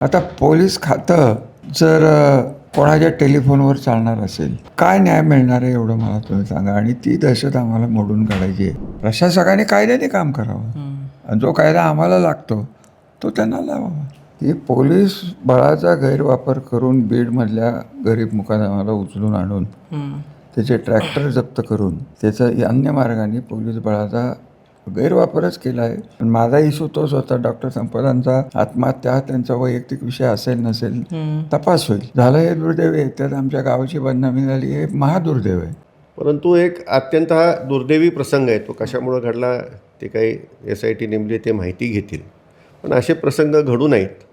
आता पोलीस खातं जर कोणाच्या टेलिफोनवर चालणार असेल काय न्याय मिळणार आहे एवढं मला तुम्ही सांगा. आणि ती दहशत आम्हाला मोडून काढायची आहे. प्रशासकाने कायद्याने काम करावं. आणि जो कायदा आम्हाला लागतो तो त्यांना लावावा. ही पोलीस बळाचा गैरवापर करून बीडमधल्या गरीब मुकादमाला उचलून आणून त्याचे ट्रॅक्टर जप्त करून त्याचा अन्य मार्गाने पोलीस बळाचा गैरवापरच केला आहे. पण माझा इशू तोच होता डॉक्टर संपदांचा आत्महत्या हा त्यांचा वैयक्तिक विषय असेल नसेल तपास होईल. झालं हे दुर्दैव आहे. त्यात आमच्या गावाची बदनामी झाली हे महादुर्दैव आहे. परंतु एक अत्यंत हा दुर्दैवी प्रसंग आहे. तो कशामुळं घडला ते काही एस आय टी नेमली ते माहिती घेतील. पण असे प्रसंग घडू नयेत.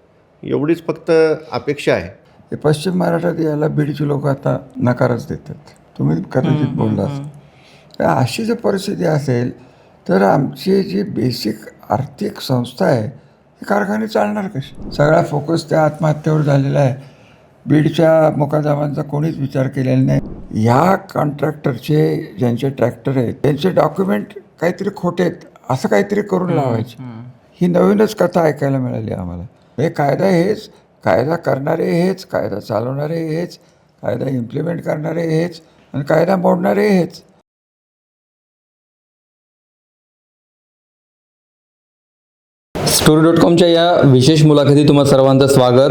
एवढीच फक्त अपेक्षा आहे. हे पश्चिम महाराष्ट्रात याला बीडची लोक आता नकारच देतात. तुम्ही कदाचित बोललास तर अशी जर परिस्थिती असेल तर आमची जी बेसिक आर्थिक संस्था आहे ही कारखाने चालणार कशी सगळा फोकस त्या आत्महत्येवर झालेला आहे. बीडच्या मुकादमांचा कोणीच विचार केलेला नाही. ह्या कॉन्ट्रॅक्टरचे ज्यांचे ट्रॅक्टर आहेत त्यांचे डॉक्युमेंट काहीतरी खोटे आहेत असं काहीतरी करून लावायचे. ही नवीनच कथा ऐकायला मिळाली आम्हाला. हे कायदा हेच कायदा करणारे हेच कायदा चालवणारे हेच कायदा इम्प्लिमेंट करणारे हेच आणि कायदा मोडणारे हेच. स्टोरी डॉट कॉमच्या या विशेष मुलाखती तुम्हा सर्वांचं स्वागत.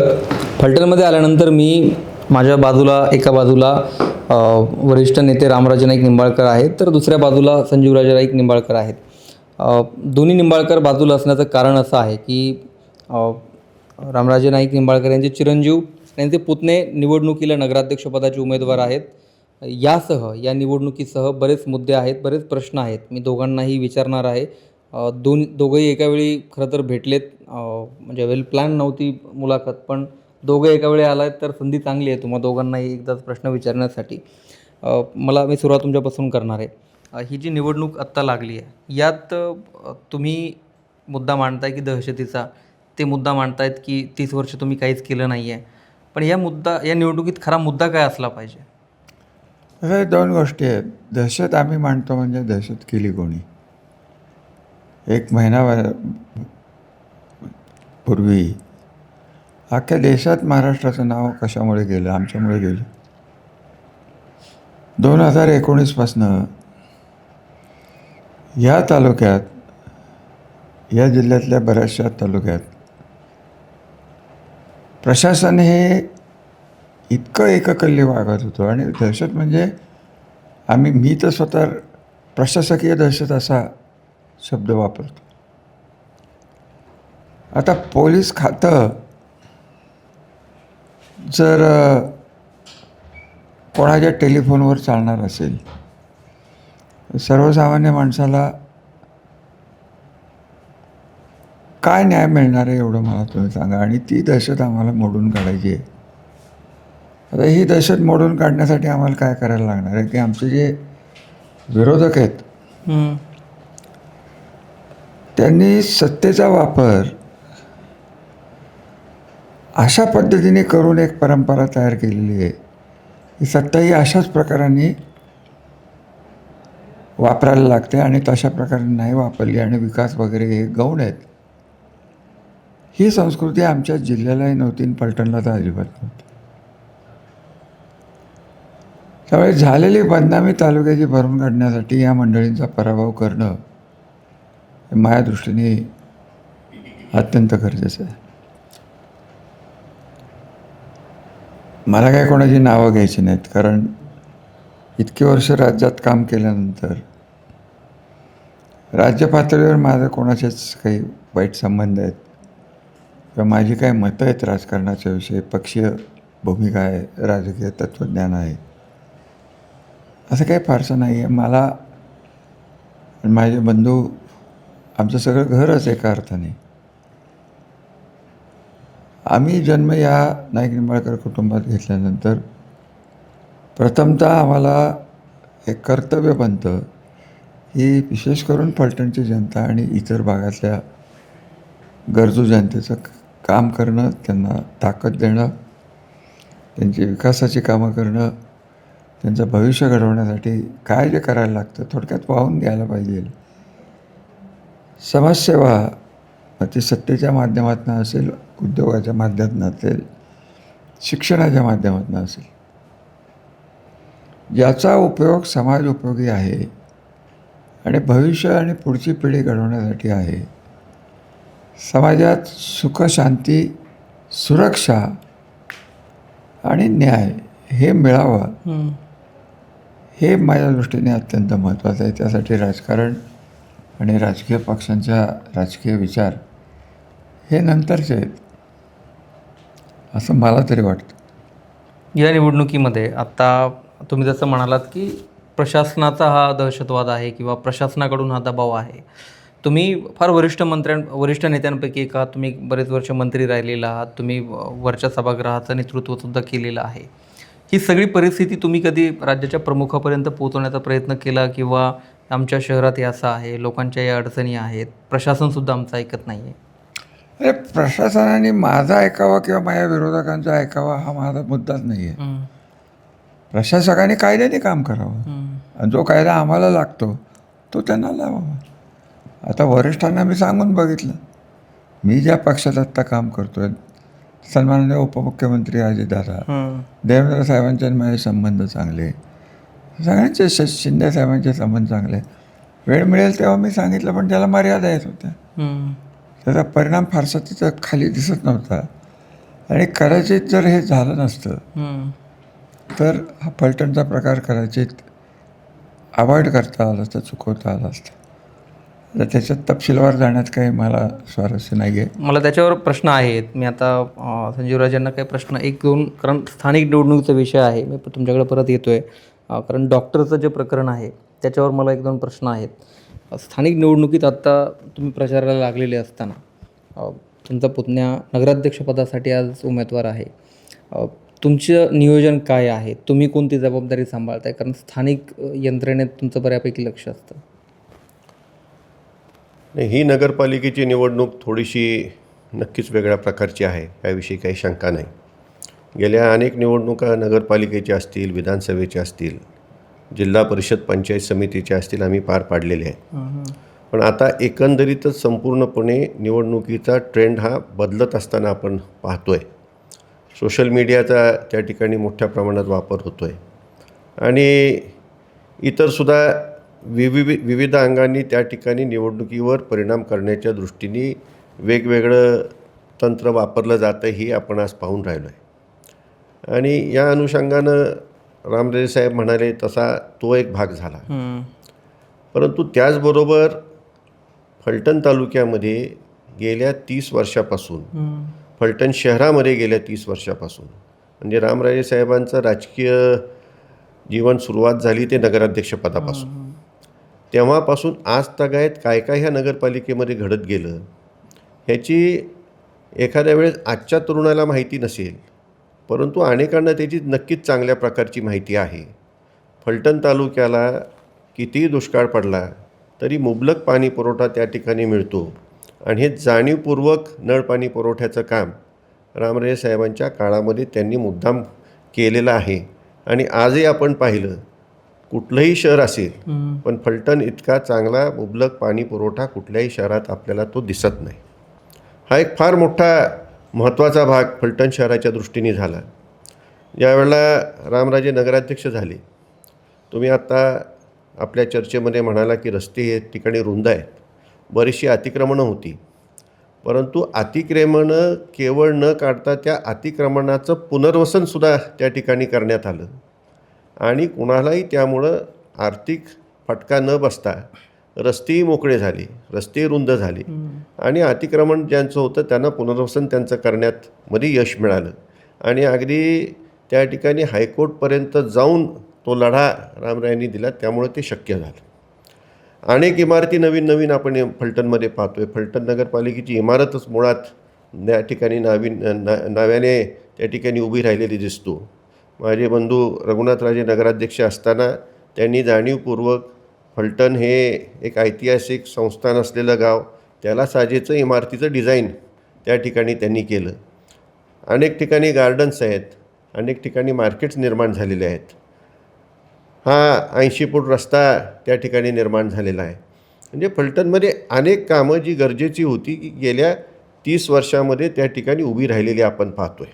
फलटणमध्ये आल्यानंतर मी माझ्या बाजूला एका बाजूला वरिष्ठ नेते रामराजे नाईक निंबाळकर आहेत तर दुसऱ्या बाजूला संजीवराजे नाईक निंबाळकर आहेत. दोन्ही निंबाळकर बाजूला असण्याचं कारण असं आहे की रामराजे नाईक निंबाळकर यांचे चिरंजीव यांचे पुतणे निवडणुकीला नगराध्यक्षपदाचे उमेदवार आहेत. यासह या निवडणुकीसह बरेच मुद्दे आहेत बरेच प्रश्न आहेत. मी दोघांनाही विचारणार आहे. दोन दोघंही एका वेळी खरं तर भेटलेत. म्हणजे वेल प्लॅन नव्हती मुलाखत पण दोघं एका वेळी आहेत तर संधी चांगली आहे तुम्हा दोघांनाही एकदाच प्रश्न विचारण्यासाठी. मला मी सुरुवात तुमच्यापासून करणार आहे. ही जी निवडणूक आत्ता लागली आहे यात तुम्ही मुद्दा मांडताय की दहशतीचा. ते मुद्दा मांडतायत की तीस वर्ष तुम्ही काहीच केलं नाही आहे पण या मुद्दा या निवडणुकीत खरा मुद्दा काय असला पाहिजे? दोन गोष्टी आहेत. दहशत आम्ही मांडतो म्हणजे दहशत केली कोणी? एक महिनाभर पूर्वी अख्ख्या देशात महाराष्ट्राचं नाव कशामुळे गेलं? आमच्यामुळे गेलं. दोन हजार एकोणीसपासनं या तालुक्यात या जिल्ह्यातल्या बऱ्याचशा तालुक्यात प्रशासन हे इतकं एककल्ली वागत होतो. आणि दहशत म्हणजे आम्ही मी तर स्वतः प्रशासकीय दहशत असा शब्द वापरतो. आता पोलीस खातं जर कोणाच्या टेलिफोनवर चालणार असेल सर्वसामान्य माणसाला काय न्याय मिळणार आहे एवढं मला तुम्ही सांगा. आणि ती दहशत आम्हाला मोडून काढायची आहे. आता ही दहशत मोडून काढण्यासाठी आम्हाला काय करायला लागणार आहे? की आमचे जे विरोधक आहेत त्यांनी सत्तेचा वापर अशा पद्धतीने करून एक परंपरा तयार केलेली आहे. ही सत्ता ही अशाच प्रकाराने वापरायला लागते आणि तशा प्रकारे नाही वापरली आणि विकास वगैरे हे गौण आहेत. ही संस्कृती आमच्या जिल्ह्यालाही नव्हती पलटणला तर अजिबात नव्हती. त्यामुळे झालेली बदनामी तालुक्याची भरून काढण्यासाठी या मंडळींचा पराभव करणं माझ्या दृष्टीने अत्यंत गरजेचं आहे. मला काय कोणाची नावं घ्यायची नाहीत कारण इतकी वर्ष राज्यात काम केल्यानंतर राज्य पातळीवर माझं कोणाचेच काही वाईट संबंध आहेत किंवा माझी काही मतं आहेत राजकारणाच्या विषयी पक्षीय भूमिका आहे राजकीय तत्त्वज्ञान आहे असं काही फारसं नाही आहे. मला माझे बंधू आमचं सगळं घरच एका अर्थाने. आम्ही जन्म या नाईक निंबाळकर कुटुंबात घेतल्यानंतर प्रथमतः आम्हाला एक कर्तव्य बनतं की विशेष करून फलटणची जनता आणि इतर भागातल्या गरजू जनतेचं काम करणं त्यांना ताकद देणं त्यांची विकासाची कामं करणं त्यांचं भविष्य घडवण्यासाठी काय जे करायला लागतं थोडक्यात वाहून द्यायला पाहिजे. समाजसेवा मग ती सत्तेच्या माध्यमातून असेल उद्योगाच्या माध्यमातून असेल शिक्षणाच्या माध्यमातून असेल. याचा उपयोग समाज उपयोगी आहे आणि भविष्य आणि पुढची पिढी घडवण्यासाठी आहे. समाजात सुख शांती सुरक्षा आणि न्याय हे मिळावं हे माझ्या दृष्टीने अत्यंत महत्त्वाचं आहे. त्यासाठी राजकारण आणि राजकीय पक्षांच्या राजकीय विचार हे नंतरचे आहेत असं मला तरी वाटतं. या निवडणुकीमध्ये आत्ता तुम्ही जसं म्हणालात की प्रशासनाचा हा दहशतवाद आहे किंवा प्रशासनाकडून हा दबाव आहे. तुम्ही फार वरिष्ठ मंत्र्यां वरिष्ठ नेत्यांपैकी एक आहात तुम्ही बरेच वर्ष मंत्री राहिलेला आहात तुम्ही वरच्या सभागृहाचं नेतृत्वसुद्धा केलेलं आहे. ही सगळी परिस्थिती तुम्ही कधी राज्याच्या प्रमुखापर्यंत पोहोचवण्याचा प्रयत्न केला किंवा आमच्या शहरात हे असं आहे लोकांच्या या अडचणी आहेत प्रशासनसुद्धा आमचं ऐकत नाही आहे अरे प्रशासनाने माझा ऐकावा किंवा माझ्या विरोधकांचा ऐकावा हा माझा मुद्दाच नाही आहे प्रशासकाने कायद्याने काम करावं. आणि जो कायदा आम्हाला लागतो तो त्यांना लावावा. आता वरिष्ठांना मी सांगून बघितलं. मी ज्या पक्षात आत्ता काम करतो आहे सन्माननीय उपमुख्यमंत्री अजितदादा देवेंद्र साहेबांचे माझे संबंध चांगले सगळ्यांचे श शिंदे साहेबांचे संबंध चांगले. वेळ मिळेल तेव्हा मी सांगितलं पण त्याला मर्यादा येत होत्या. त्याचा परिणाम फारसा तिथं खाली दिसत नव्हता. आणि कदाचित जर हे झालं नसतं तर हा पलटणचा प्रकार कदाचित अवॉइड करता आला असता चुकवता आला असता. तर त्याच्यात तपशीलवार जाण्यात काही मला स्वारस्य नाही आहे मला त्याच्यावर प्रश्न आहेत. मी आता संजीवराजांना काही प्रश्न एक दोन कारण स्थानिक निवडणुकीचा विषय आहे. मी तुमच्याकडे परत येतो आहे कारण डॉक्टरचं जे प्रकरण आहे त्याच्यावर मला एक दोन प्रश्न आहेत. स्थानिक निवडणुकीत आत्ता तुम्ही प्रचाराला लागलेले असताना तुमचा पुतण्या नगराध्यक्षपदासाठी आज उमेदवार आहे. तुमचं नियोजन काय आहे? तुम्ही कोणती जबाबदारी सांभाळताय? कारण स्थानिक यंत्रणेत तुमचं बऱ्यापैकी लक्ष असतं. ही नगरपालिकेची निवडणूक थोडीशी नक्कीच वेगळ्या प्रकारची आहे. याविषयी काही शंका नाही. गेल्या अनेक निवडणुका नगरपालिकेच्या असतील विधानसभेच्या असतील जिल्हा परिषद पंचायत समितीच्या असतील आम्ही पार पाडलेले आहेत. पण आता एकंदरीतच संपूर्णपणे निवडणुकीचा ट्रेंड हा बदलत असताना आपण पाहतो आहे सोशल मीडियाचा त्या ठिकाणी मोठ्या प्रमाणात वापर होतो आहे आणि इतरसुद्धा विवि विविध अंगांनी त्या ठिकाणी निवडणुकीवर परिणाम करण्याच्या दृष्टीने वेगवेगळं तंत्र वापरलं जातं ही आपण आज पाहून राहिलो आहे आणि या अनुषंगानं रामराजे साहेब म्हणाले तसा तो एक भाग झाला. परंतु त्याचबरोबर फलटण तालुक्यामध्ये गेल्या तीस वर्षापासून फलटण शहरामध्ये गेल्या तीस वर्षापासून म्हणजे रामराजे साहेबांचं राजकीय जीवन सुरुवात झाली ते नगराध्यक्षपदापासून तेव्हापासून आज तगायत काय काय ह्या नगरपालिकेमध्ये घडत गेलं ह्याची एखाद्या वेळेस आजच्या तरुणाला माहिती नसेल परंतु अनेकांना त्याची नक्कीच चांगल्या प्रकारची माहिती आहे. फलटण तालुक्याला कितीही दुष्काळ पडला तरी मुबलक पाणी पुरवठा त्या ठिकाणी मिळतो आणि हे जाणीवपूर्वक नळपाणी पुरवठ्याचं काम रामराजे साहेबांच्या काळामध्ये त्यांनी मुद्दाम केलेलं आहे. आणि आजही आपण पाहिलं कुठलंही शहर असेल पण फलटण इतका चांगला मुबलक पाणी पुरवठा कुठल्याही शहरात आपल्याला तो दिसत नाही. हा एक फार मोठा महत्त्वाचा भाग फलटण शहराच्या दृष्टीने झाला. यावेळेला रामराजे नगराध्यक्ष झाले. तुम्ही आत्ता आपल्या चर्चेमध्ये म्हणाला की रस्ते हे ठिकाणी रुंद आहेत. बरीचशी अतिक्रमणं होती. परंतु अतिक्रमणं केवळ न काढता त्या अतिक्रमणाचं पुनर्वसनसुद्धा त्या ठिकाणी करण्यात आलं. आणि कुणालाही त्यामुळं आर्थिक फटका न बसता रस्तेही मोकळे झाले रस्ते रुंद झाले. आणि अतिक्रमण ज्यांचं होतं त्यांना पुनर्वसन त्यांचं करण्यात मध्ये यश मिळालं. आणि अगदी त्या ठिकाणी हायकोर्टपर्यंत जाऊन तो लढा रामरायांनी दिला त्यामुळे ते शक्य झालं. अनेक इमारती नवीन नवीन आपण फलटणमध्ये पाहतो आहे फलटण नगरपालिकेची इमारतच मुळात त्या ठिकाणी नावीन ना नाव्याने त्या ठिकाणी उभी राहिलेली दिसतो. माझे बंधू रघुनाथराजे नगराध्यक्ष असताना त्यांनी जाणीवपूर्वक फलटण हे एक ऐतिहासिक संस्थान असलेलं गाव. त्याला साजेचं इमारतीचं डिझाईन त्या ठिकाणी त्यांनी केलं. अनेक ठिकाणी गार्डन्स आहेत. अनेक ठिकाणी मार्केट्स निर्माण झालेले आहेत. हा ऐंशी फूट रस्ता त्या ठिकाणी निर्माण झालेला आहे. म्हणजे फलटणमध्ये अनेक कामं जी गरजेची होती की गेल्या तीस वर्षामध्ये त्या ठिकाणी उभी राहिलेली आपण पाहतो आहे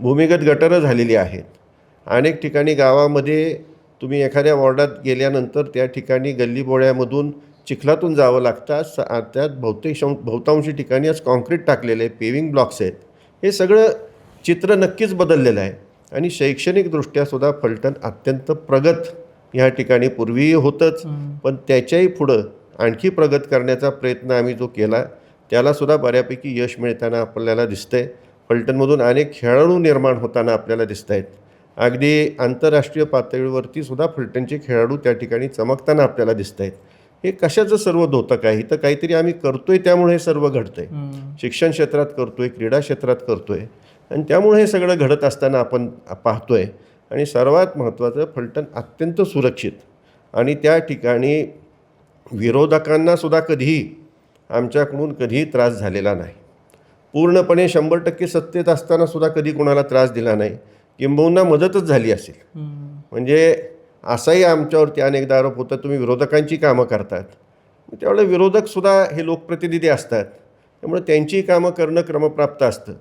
भूमिगत गटरं झालेली आहेत. अनेक ठिकाणी गावामध्ये तुम्ही एखाद्या वॉर्डात गेल्यानंतर त्या ठिकाणी गल्लीबोळ्यामधून चिखलातून जावं लागतं स त्यात बहुतेक शं बहुतांशी ठिकाणी आज कॉन्क्रीट टाकलेलं आहे पेविंग ब्लॉक्स आहेत. हे सगळं चित्र नक्कीच बदललेलं आहे. आणि शैक्षणिकदृष्ट्या सुद्धा फलटण अत्यंत प्रगत ह्या ठिकाणी पूर्वीही होतंच पण त्याच्याही पुढं आणखी प्रगत करण्याचा प्रयत्न आम्ही जो केला त्यालासुद्धा बऱ्यापैकी यश मिळताना आपल्याला दिसतंय. फलटणमधून अनेक खेळाडू निर्माण होताना आपल्याला दिसत आहेत अगदी आंतरराष्ट्रीय पातळीवरती सुद्धा फलटणचे खेळाडू त्या ठिकाणी चमकताना आपल्याला दिसत आहेत. हे कशाचं सर्व धोतक आहे? तर काहीतरी आम्ही करतोय त्यामुळे हे सर्व घडतंय. शिक्षण क्षेत्रात करतोय क्रीडा क्षेत्रात करतोय. आणि त्यामुळे हे सगळं घडत असताना आपण पाहतोय. आणि सर्वात महत्त्वाचं फलटण अत्यंत सुरक्षित. आणि त्या ठिकाणी विरोधकांना सुद्धा कधीही आमच्याकडून कधीही त्रास झालेला नाही. पूर्णपणे शंभर टक्के सत्तेत असताना सुद्धा कधी कोणाला त्रास दिला नाही. किंबहुना मदतच झाली असेल. म्हणजे असाही आमच्यावरती अनेकदा आरोप होता तुम्ही विरोधकांची कामं करतात. त्यावेळेला विरोधकसुद्धा हे लोकप्रतिनिधी असतात. त्यामुळे त्यांची कामं करणं क्रमप्राप्त असतं.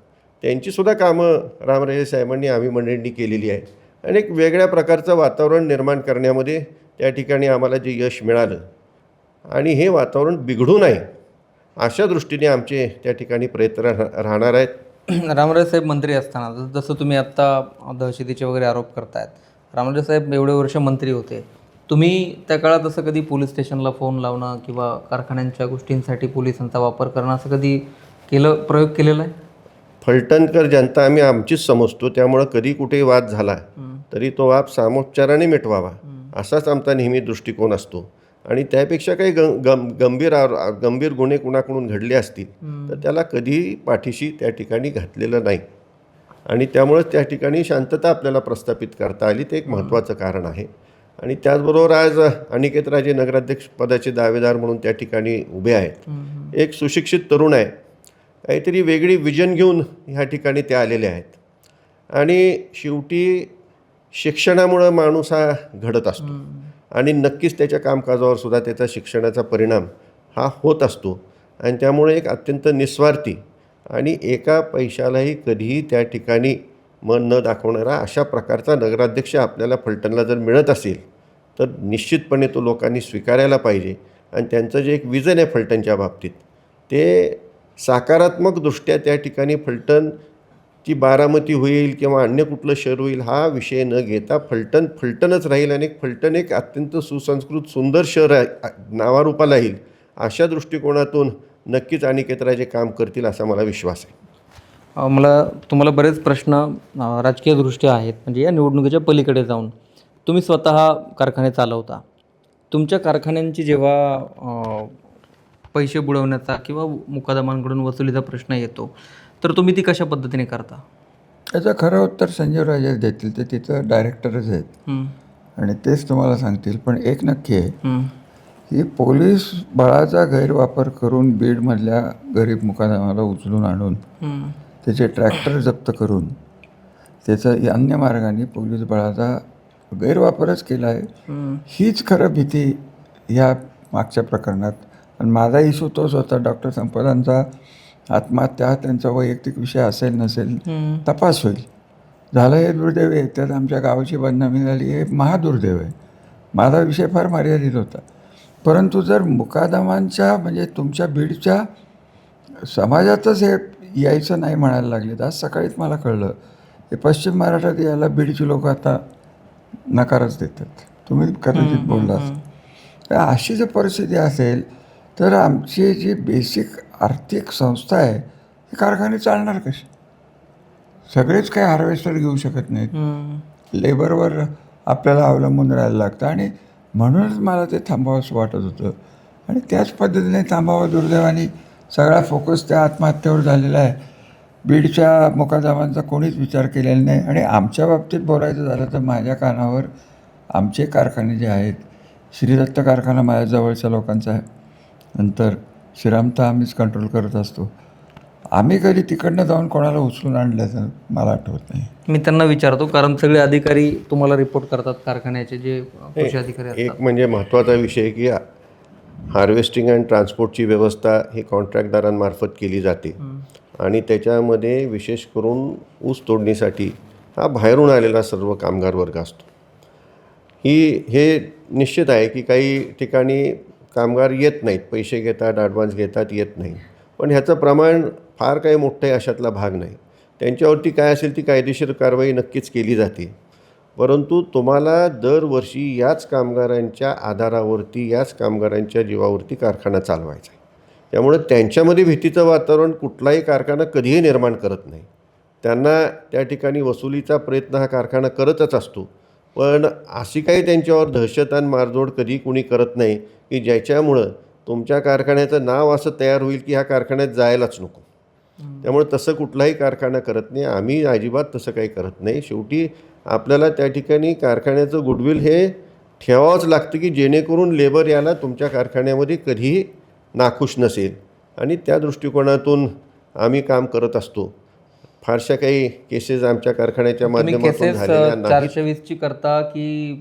त्यांचीसुद्धा कामं रामराजे साहेबांनी आम्ही मंडळींनी केलेली आहे आणि एक वेगळ्या प्रकारचं वातावरण निर्माण करण्यामध्ये त्या ठिकाणी आम्हाला जे यश मिळालं. आणि हे वातावरण बिघडू नये अशा दृष्टीने आमचे त्या ठिकाणी प्रयत्न राह- राहणार आहेत. रामराजे साहेब मंत्री असताना जस- तुम्ही आत्ता दहशतीचे वगैरे आरोप करतायत रामराजे साहेब एवढे वर्ष मंत्री होते. तुम्ही त्या काळात असं कधी पोलीस स्टेशनला फोन लावणं किंवा कारखान्यांच्या गोष्टींसाठी पोलिसांचा वापर करणं असं कधी केलं प्रयोग केलेला आहे? फलटणकर जनता आम्ही आमचीच समजतो त्यामुळं कधी कुठेही वाद झाला तरी तो वाद सामोपचाराने मिटवावा असाच आमचा नेहमी दृष्टिकोन असतो. आणि त्यापेक्षा काही गं गंभीर गंभीर गुन्हे कुणाकडून घडले असतील तर त्याला कधीही पाठीशी त्या ठिकाणी घातलेलं नाही. आणि त्यामुळेच त्या ठिकाणी शांतता आपल्याला प्रस्थापित करता आली ते एक महत्त्वाचं कारण आहे. आणि त्याचबरोबर आज अनिकेत राजे नगराध्यक्ष पदाचे दावेदार म्हणून त्या ठिकाणी उभे आहेत. एक सुशिक्षित तरुण आहे. काहीतरी वेगळी विजन घेऊन ह्या ठिकाणी ते आलेले आहेत. आणि शेवटी शिक्षणामुळं माणूस हा घडत असतो. आणि नक्कीच त्याच्या कामकाजावर सुद्धा त्याचा शिक्षणाचा परिणाम हा होत असतो. आणि त्यामुळे एक अत्यंत निस्वार्थी आणि एका पैशालाही कधीही त्या ठिकाणी मन न दाखवणारा अशा प्रकारचा नगराध्यक्ष आपल्याला फलटणला जर मिळत असेल तर निश्चितपणे तो लोकांनी स्वीकारायला पाहिजे. आणि त्यांचं जे एक विजन आहे फलटणच्या बाबतीत ते सकारात्मकदृष्ट्या त्या ठिकाणी फलटण ती बारामती होईल किंवा अन्य कुठलं शहर होईल हा विषय न घेता फलटण फलटणच राहील आणि एक फलटण एक अत्यंत सुसंस्कृत सुंदर शहर आहे नावारूपाला येईल. अशा दृष्टिकोनातून नक्कीच अनिकेतराजे काम करतील असा मला विश्वास आहे. मला तुम्हाला बरेच प्रश्न राजकीयदृष्ट्या आहेत. म्हणजे या निवडणुकीच्या पलीकडे जाऊन तुम्ही स्वतः कारखाने चालवता. तुमच्या कारखान्यांची जेव्हा पैसे बुडवण्याचा किंवा मुकादमांकडून वसुलीचा प्रश्न येतो तर तुम्ही ती कशा पद्धतीने करता? त्याचं खरं उत्तर संजीव राजे देतील. ते तिथं डायरेक्टरच आहेत. आणि तेच तुम्हाला सांगतील. पण एक नक्की आहे की पोलीस बळाचा गैरवापर करून बीडमधल्या गरीब मुकादमाला उचलून आणून त्याचे ट्रॅक्टर जप्त करून त्याचं अन्य मार्गाने पोलीस बळाचा गैरवापरच केला आहे. हीच खरं भीती ह्या मागच्या प्रकरणात. आणि माझा इशू तोच होता डॉक्टर संपदांचा आत्महत्या त्यांचा वैयक्तिक विषय असेल नसेल तपास होईल. झालं हे दुर्दैव आहे त्यात आमच्या गावाची बदनामी झाली हे महादुर्दैव आहे. माझा विषय फार मर्यादित होता. परंतु जर मुकादमांच्या म्हणजे तुमच्या बीडच्या समाजातच हे यायचं नाही म्हणायला लागले तर आज सकाळीच मला कळलं हे पश्चिम महाराष्ट्रात यायला बीडची लोक आता नकारच देतात. तुम्ही कदाचित बोललास तर अशी जर परिस्थिती असेल तर आमची जी बेसिक आर्थिक संस्था आहे ही कारखाने चालणार कशी सगळेच काही हार्वेस्टर घेऊ शकत नाहीत. लेबरवर आपल्याला अवलंबून राहायला लागतं आणि म्हणूनच मला ते थांबावंसं वाटत होतं. आणि त्याच पद्धतीने थांबावं दुर्दैवाने सगळा फोकस त्या आत्महत्येवर झालेला आहे. बीडच्या मुकादमांचा कोणीच विचार केलेला नाही. आणि आमच्या बाबतीत बोलायचं झालं तर माझ्या कानावर आमचे कारखाने जे आहेत श्रीदत्त कारखाना माझ्या जवळच्या लोकांचा आहे. नंतर श्रीरामता आम्हीच कंट्रोल करत असतो. आम्ही कधी तिकडनं जाऊन कोणाला उचलून आणल्याचं मला आठवत नाही. मी त्यांना विचारतो कारण सगळे अधिकारी तुम्हाला रिपोर्ट करतात कारखान्याचे जे कृषी अधिकारी असतात. एक म्हणजे महत्त्वाचा विषय की हार्वेस्टिंग अँड ट्रान्सपोर्टची व्यवस्था ही कॉन्ट्रॅक्टदारांमार्फत केली जाते. आणि त्याच्यामध्ये विशेष करून ऊस तोडणीसाठी हा बाहेरून आलेला सर्व कामगार वर्ग असतो. ही हे निश्चित आहे की काही ठिकाणी कामगार येत नाहीत पैसे घेतात ॲडव्हान्स घेतात येत नाही. पण ह्याचं प्रमाण फार काही मोठं आहे अशातला भाग नाही. त्यांच्यावरती काय असेल ती कायदेशीर कारवाई नक्कीच केली जाते. परंतु तुम्हाला दरवर्षी याच कामगारांच्या आधारावरती याच कामगारांच्या जीवावरती कारखाना चालवायचा आहे. त्यामुळे त्यांच्यामध्ये भीतीचं वातावरण कुठलाही कारखाना कधीही निर्माण करत नाही. त्यांना त्या ठिकाणी वसुलीचा प्रयत्न हा कारखाना करतच असतो. पण अशी काही त्यांच्यावर दहशत आणि मारजोड कधी कुणी करत नाही की ज्याच्यामुळं तुमच्या कारखान्याचं नाव असं तयार होईल की ह्या कारखान्यात जायलाच नको. त्यामुळे तसं कुठलाही कारखाना करत नाही. आम्ही अजिबात तसं काही करत नाही. शेवटी आपल्याला त्या ठिकाणी कारखान्याचं गुडविल हे ठेवावंच लागतं की जेणेकरून लेबर याला तुमच्या कारखान्यामध्ये कधीही नाखुश नसेल. आणि त्या दृष्टिकोनातून आम्ही काम करत असतो. फारशा काही केसेस आमच्या कारखान्याच्या माध्यमातून झालेल्या चारशे वीसची करता की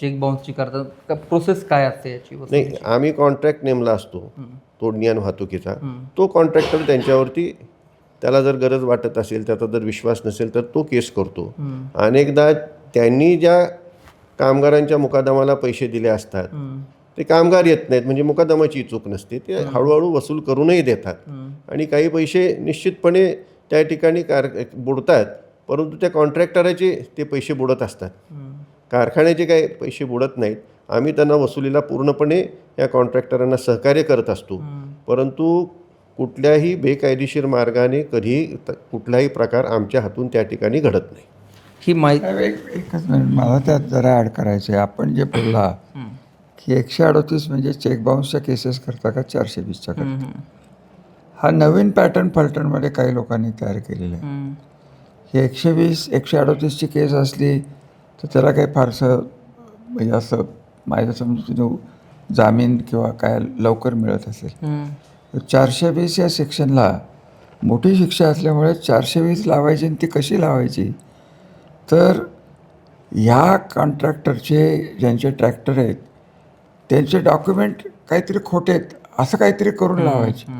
चेक बाउन्सची करता? प्रोसेस काय असते याची नाही आम्ही कॉन्ट्रॅक्ट नेमला असतो तोडणी आणि वाहतुकीचा. तो कॉन्ट्रॅक्टर त्यांच्यावरती त्याला जर गरज वाटत असेल त्याचा जर विश्वास नसेल तर तो केस करतो. अनेकदा त्यांनी ज्या कामगारांच्या मुकादमाला पैसे दिले असतात ते कामगार येत नाहीत म्हणजे मुकादमाची चूक नसते. ते हळूहळू वसूल करूनही देतात. आणि काही पैसे निश्चितपणे त्या ठिकाणी कार बुडतात परंतु त्या कॉन्ट्रॅक्टराचे ते पैसे बुडत असतात. कारखान्याचे काही पैसे बुडत नाहीत. आम्ही त्यांना वसुलीला पूर्णपणे या कॉन्ट्रॅक्टरांना सहकार्य करत असतो. परंतु कुठल्याही बेकायदेशीर मार्गाने कधीही त- कुठलाही प्रकार आमच्या हातून त्या ठिकाणी घडत नाही. ही माहिती एक एकच मिनिट मला त्यात जरा ॲड करायचं आहे आपण जे बोलला की एकशे अडोतीस म्हणजे चेक बाउन्सच्या केसेस करता का चारशे वीसच्या करता? हा नवीन पॅटर्न फलटणमध्ये काही लोकांनी तयार केलेला आहे. ही एकशे वीस एकशे अडोतीसची केस असली तर त्याला काही फारसं म्हणजे असं माझ्या समजून जामीन किंवा काय लवकर मिळत असेल. चारशे वीस या सेक्शनला मोठी शिक्षा असल्यामुळे चारशे वीस लावायची आणि ती कशी लावायची? तर ह्या कॉन्ट्रॅक्टरचे ज्यांचे ट्रॅक्टर आहेत त्यांचे डॉक्युमेंट काहीतरी खोटे आहेत असं काहीतरी करून लावायचे.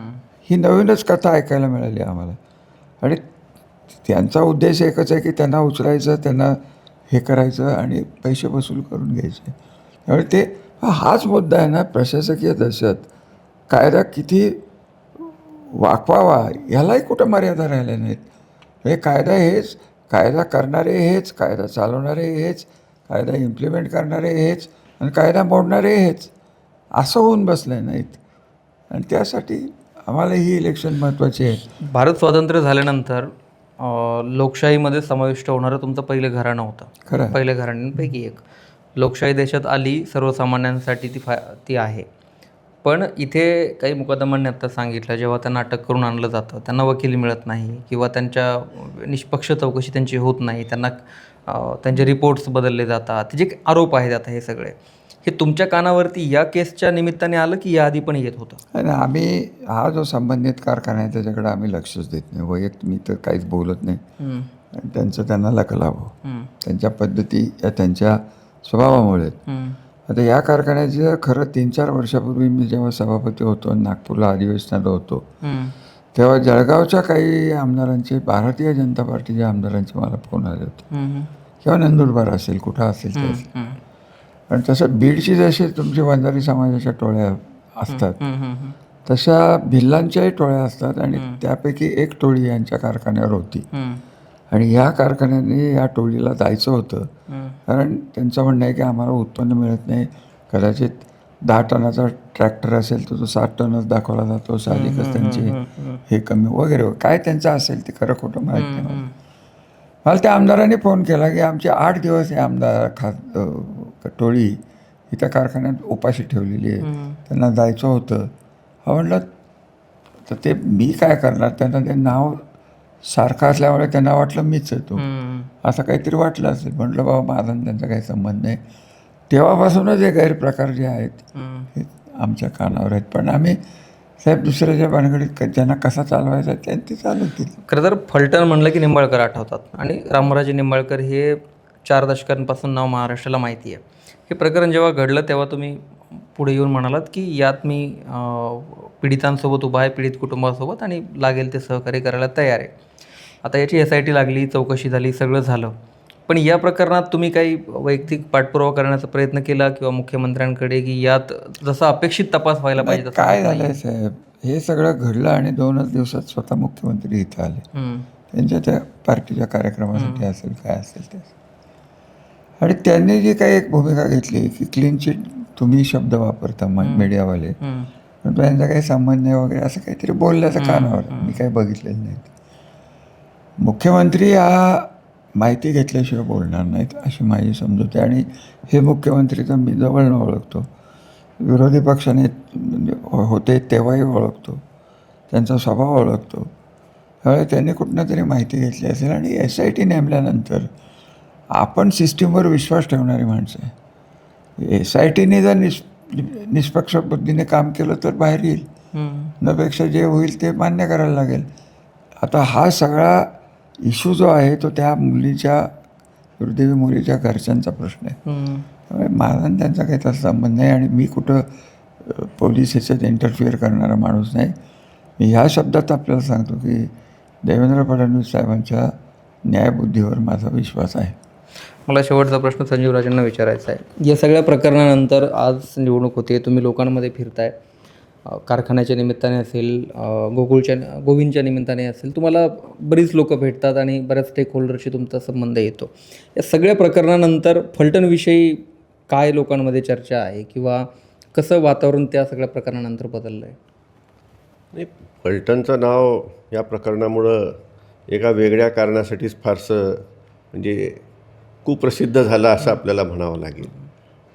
ही नवीनच कथा ऐकायला मिळाली आम्हाला. आणि त्यांचा उद्देश एकच आहे की त्यांना उचलायचं त्यांना हे करायचं आणि पैसे वसूल करून घ्यायचे. त्यामुळे ते हाच मुद्दा आहे ना प्रशासकीय दहशत. कायदा किती वाकवावा ह्यालाही कुठं मर्यादा राहिल्या नाहीत. हे कायदा हेच कायदा करणारे हेच कायदा चालवणारे हेच कायदा इम्प्लिमेंट करणारे हेच आणि कायदा मोडणारे हेच. असं होऊन बसले नाहीत. आणि त्यासाठी आम्हाला ही इलेक्शन महत्त्वाची आहे भारत स्वातंत्र्य झाल्यानंतर लोकशाहीमध्ये समाविष्ट होणारं तुमचं पहिलं घराणं होतं. खरं. पहिल्या घराण्यांपैकी एक. लोकशाही देशात आली सर्वसामान्यांसाठी ती फा ती आहे. पण इथे काही मुकदमांनी आत्ता सांगितलं जेव्हा त्यांना अटक करून आणलं जातं त्यांना वकील मिळत नाही किंवा त्यांच्या निष्पक्ष चौकशी त्यांची होत नाही त्यांना त्यांचे रिपोर्ट्स बदलले जातात. जे आरोप आहेत आता हे सगळे. हे तुमच्या कानावरती या केसच्या निमित्ताने आलं की याआधी पण येत होतं? आणि आम्ही हा जो संबंधित कारखाना आहे त्याच्याकडे आम्ही लक्षच देत नाही. वैयक्तिक मी तर काहीच बोलत नाही. त्यांचं त्यांना हम्म, त्यांच्या पद्धती या त्यांच्या स्वभावामुळे. आता या कारखान्याचं खरं तीन चार वर्षापूर्वी मी जेव्हा सभापती होतो नागपूरला अधिवेशनाला होतो तेव्हा जळगावच्या काही आमदारांचे भारतीय जनता पार्टीच्या आमदारांचे मला फोन आले होते. किंवा नंदुरबार असेल कुठं असेल तर. हम्म, आणि तसं बीडची जशी तुमची वंजारी समाजाच्या टोळ्या असतात तशा भिल्लांच्याही टोळ्या असतात आणि त्यापैकी एक टोळी यांच्या कारखान्यावर होती. आणि ह्या कारखान्याने या टोळीला जायचं होतं. कारण त्यांचं म्हणणं आहे की आम्हाला उत्पन्न मिळत नाही. कदाचित दहा टनाचा ट्रॅक्टर असेल तर तो सात टनच दाखवला जातो साहजिकच त्यांचे हे कमी वगैरे. काय त्यांचं असेल ते खरं खोटं माहीत नाही मला. त्या आमदारांनी फोन केला की आमचे आठ दिवस हे आमदार खात अ, टोळी इथं कारखान्यात उपाशी ठेवलेली आहे. त्यांना जायचं होतं. हा म्हटलं तर ते मी काय करणार? त्यांना ते नाव सारखं असल्यामुळे त्यांना वाटलं मीच येतो. असं काहीतरी वाटलं असेल. म्हटलं बाबा माझा त्यांचा काही संबंध नाही. तेव्हापासूनच हे गैरप्रकार जे आहेत. हे आमच्या कानावर आहेत. पण आम्ही साहेब दुसऱ्याच्या भानगडीत ज्यांना कसा चालवायचा त्यांनी ते चालवतील खरं तर फलटण म्हणलं की निंबाळकर आठवतात. आणि रामराजे निंबाळकर हे चार दशकांपासून नाव महाराष्ट्राला माहिती आहे. हे प्रकरण जेव्हा घडलं तेव्हा तुम्ही पुढे येऊन म्हणालात की यात मी पीडितांसोबत उभा आहे पीडित कुटुंबासोबत आणि लागेल ते सहकार्य करायला तयार आहे. आता याची एस आय टी लागली चौकशी झाली सगळं झालं. पण या प्रकरणात तुम्ही काही वैयक्तिक पाठपुरावा करण्याचा प्रयत्न केला किंवा मुख्यमंत्र्यांकडे की यात जसा अपेक्षित तपास व्हायला पाहिजे तसा काय? झालंय साहेब? हे सगळं घडलं आणि दोनच दिवसात स्वतः मुख्यमंत्री इथं आले. त्यांच्या त्या पार्टीच्या कार्यक्रमासाठी असेल काय असेल ते. आणि त्यांनी जी काही एक भूमिका घेतली की क्लीन चिट तुम्ही शब्द वापरता मीडियावाले. पण त्यांचा काही संबंध नाही वगैरे असं काहीतरी बोलल्याचं कानावर. मी काही बघितलेलं नाही. मुख्यमंत्री हा माहिती घेतल्याशिवाय बोलणार नाहीत अशी माझी समजूत आहे. आणि हे मुख्यमंत्री तर मी जवळनं ओळखतो. विरोधी पक्षाने म्हणजे होते तेव्हाही ओळखतो. त्यांचा स्वभाव ओळखतो. त्यामुळे त्यांनी कुठनं तरी माहिती घेतली असेल. आणि एस आय टी नेमल्यानंतर आपण सिस्टीमवर विश्वास ठेवणारी माणसं आहे. एस आय टीने जर निष निष्पक्ष बुद्धीने काम केलं तर बाहेर येईल. नपेक्षा जे होईल ते मान्य करायला लागेल. आता हा सगळा इश्यू जो आहे तो त्या मुलीच्या दुर्दैवी मुलीच्या घरच्यांचा प्रश्न आहे. त्यामुळे माझा त्यांचा काही तसा संबंध नाही आणि मी कुठं पोलीस ह्याच्यात इंटरफिअर करणारा माणूस नाही. मी ह्या शब्दात आपल्याला सांगतो की देवेंद्र फडणवीस साहेबांच्या न्यायबुद्धीवर माझा विश्वास आहे. मला शेवटचा प्रश्न संजीव राजांना विचारायचा आहे. या सगळ्या प्रकरणानंतर आज निवडणूक होते तुम्ही लोकांमध्ये फिरताय. कारखान्याच्या निमित्ताने असेल गोकुळच्या गोविंदच्या निमित्ताने असेल तुम्हाला बरीच लोकं भेटतात आणि बऱ्याच स्टेक होल्डरशी तुमचा संबंध येतो. या सगळ्या प्रकरणानंतर फलटणविषयी काय लोकांमध्ये चर्चा आहे किंवा कसं वातावरण त्या सगळ्या प्रकरणानंतर बदललं आहे नाही फलटणचं नाव या प्रकरणामुळं एका वेगळ्या कारणासाठीच फारसं म्हणजे कुप्रसिद्ध झालं असं आपल्याला म्हणावं लागेल.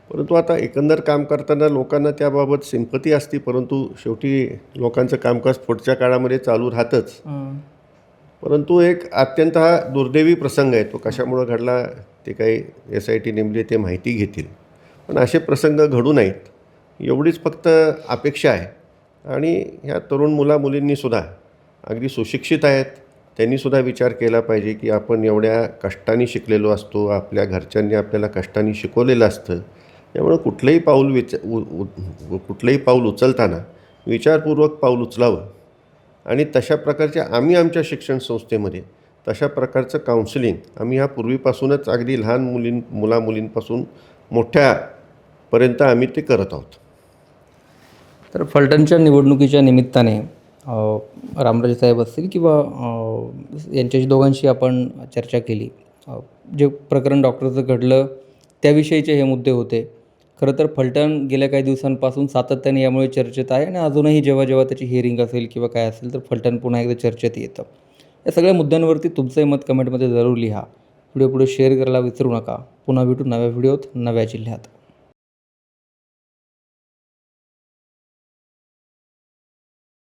परंतु आता एकंदर काम करताना लोकांना त्याबाबत सिंपती असते परंतु शेवटी लोकांचं कामकाज पुढच्या काळामध्ये चालू राहतंच. परंतु एक अत्यंत हा दुर्दैवी प्रसंग आहे तो कशामुळं घडला ते काही एस आय टी नेमले ते माहिती घेतील. पण असे प्रसंग घडू नयेत. एवढीच फक्त अपेक्षा आहे. आणि ह्या तरुण मुला मुलींनीसुद्धा अगदी सुशिक्षित आहेत. त्यांनीसुद्धा विचार केला पाहिजे की आपण एवढ्या कष्टाने शिकलेलो असतो आपल्या घरच्यांनी आपल्याला कष्टाने शिकवलेलं असतं. त्यामुळं कुठलंही पाऊल विच उ, कुठलंही पाऊल उचलताना विचारपूर्वक पाऊल उचलावं. आणि तशा प्रकारच्या आम्ही आमच्या शिक्षण संस्थेमध्ये तशा प्रकारचं काउन्सिलिंग आम्ही ह्या पूर्वीपासूनच अगदी लहान मुलीं मुलामुलींपासून मोठ्यापर्यंत आम्ही ते करत आहोत. तर फलटणच्या निवडणुकीच्या निमित्ताने रामराजे साहेब असतील किंवा यांच्याशी दोघांशी आपण चर्चा केली. जे प्रकरण डॉक्टरचं घडलं त्याविषयीचे हे मुद्दे होते. खरं तर फलटण गेल्या काही दिवसांपासून सातत्याने यामुळे चर्चेत आहे आणि अजूनही जेव्हा जेव्हा त्याची हिअरिंग असेल किंवा काय असेल तर फलटण पुन्हा एकदा चर्चेत येतं. या सगळ्या मुद्द्यांवरती तुमचंही मत कमेंटमध्ये जरूर लिहा. व्हिडिओ पुढे शेअर करायला विसरू नका. पुन्हा भेटू नव्या व्हिडिओत नव्या जिल्ह्यात.